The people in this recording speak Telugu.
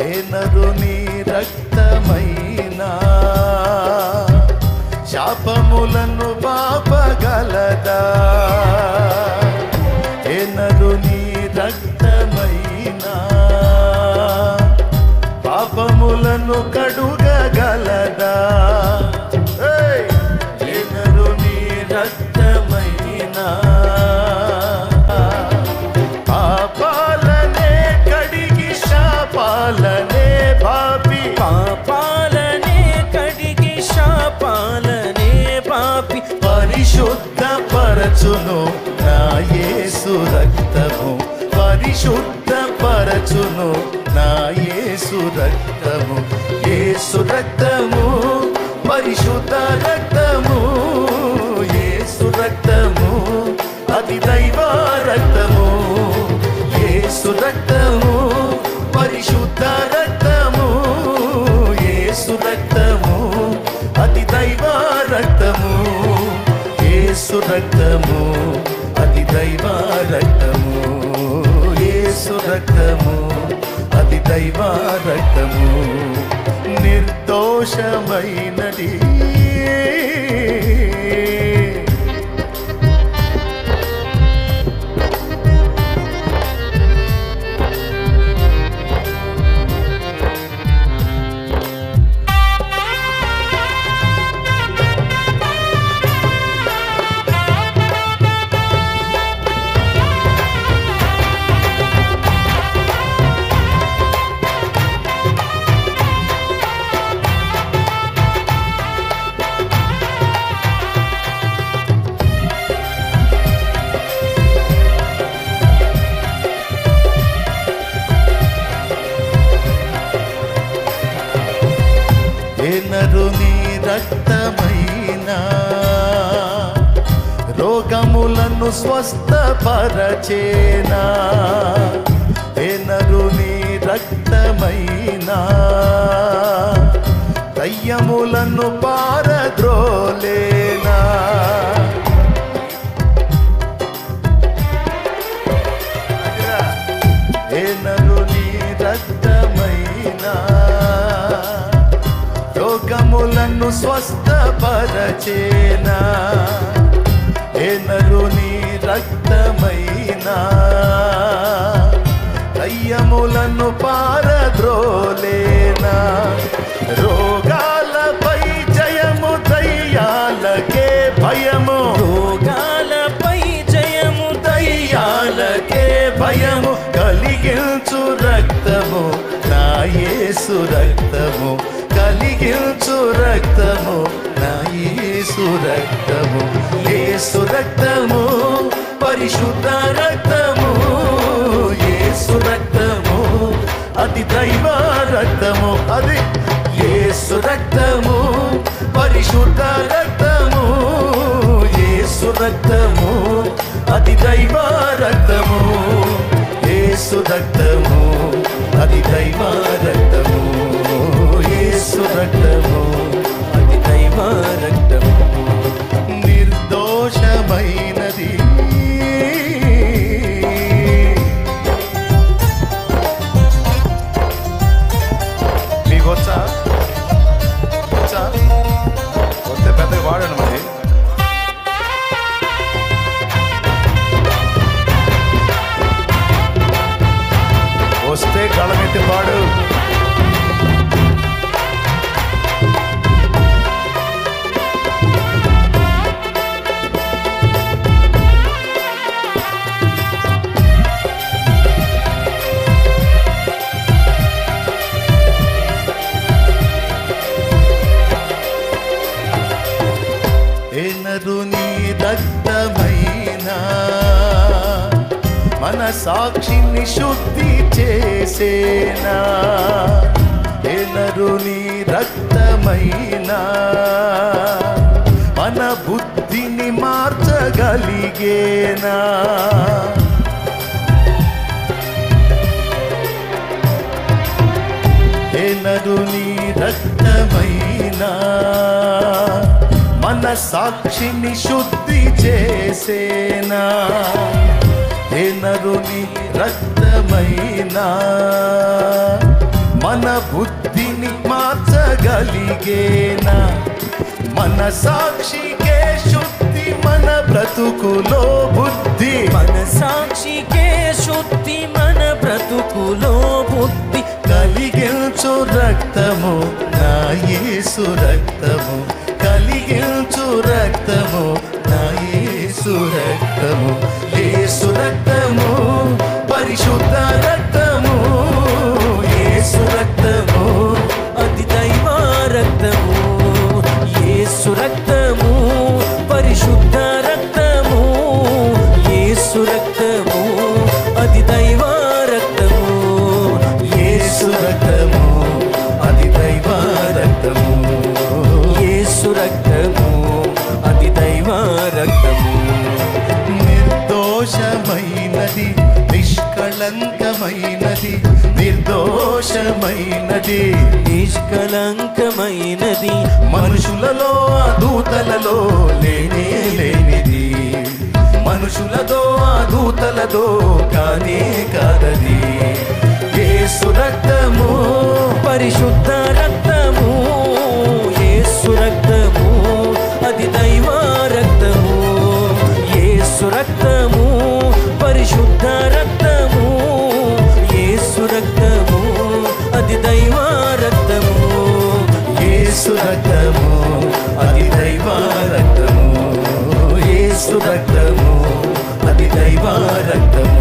ఏ నీ రక్తమైనా? శాపములను పాపగలదా? ఏ నరుని రక్తమైనా? పాపములను కడుగగలదా పరచును నా యేసు రక్తము పరిశుద్ధ పరచును నా యేసు రక్తము యేసు రక్తము పరిశుద్ధ రక్తము యేసు రక్తము అతి దైవ రక్తము. యేసు రక్తము పరిశుద్ధ రక్తము యేసు రక్తము అతి దైవ రక్తము. యేసు రక్తము అతి దైవ రక్తము యేసు రక్తము అతి దైవ రక్తము నిర్దోషమైనది. స్వస్థపరచేనా? ఏ నరుని రక్తమైనా? దయ్యములను పారద్రోలేనా? ఏ నరుని రక్తమైనా? రోగములను స్వస్థపరచేనా? ఏ నీ రక్తమైనా? దయ్యములను పారద్రోలేనా? రోగాలపై జయము దయ్యాలకే భయము. రోగాలపై జయము దయ్యాలకే భయము. కలిగించు రక్తము నాయేసు రక్తము. కలిగించు రక్తము. నాయేసు రక్తము యేసు రక్తము పరిశుద్ధ రక్తము యేసు రక్తము అతి దైవ రక్తము అది యేసు రక్తము పరిశుద్ధ రక్తము యేసు రక్తము అతి దైవ రక్తము యేసు రక్తము ఎనరుని రక్తమైనా మన సాక్షిని శుద్ధి చేసేనా? ఎనరుని రక్తమైనా మన బుద్ధిని మార్చగలిగేనా? ఎనరుని రక్తమైనా మన సాక్షిని శుద్ధి చేసేనా? ఎనరుని రక్తమైనా? మన బుద్ధిని మార్చగలిగేనా? మన సాక్షికే శుద్ధి మన బ్రతుకులో బుద్ధి. మన సాక్షికే శుద్ధి మన బ్రతుకులో బుద్ధి. కలిగించు రక్తము నా యేసు రక్తము. యేసు రక్తము యేసు రక్తము పరిశుద్ధ పవిత్రమైనది నిష్కలంకమైనది మనుషులలో దూతలలో లేనే లేనిది. మనుషులతో దూతలతో కానే కాదది. ఏ సురక్తము పరిశుద్ధ I'm not there.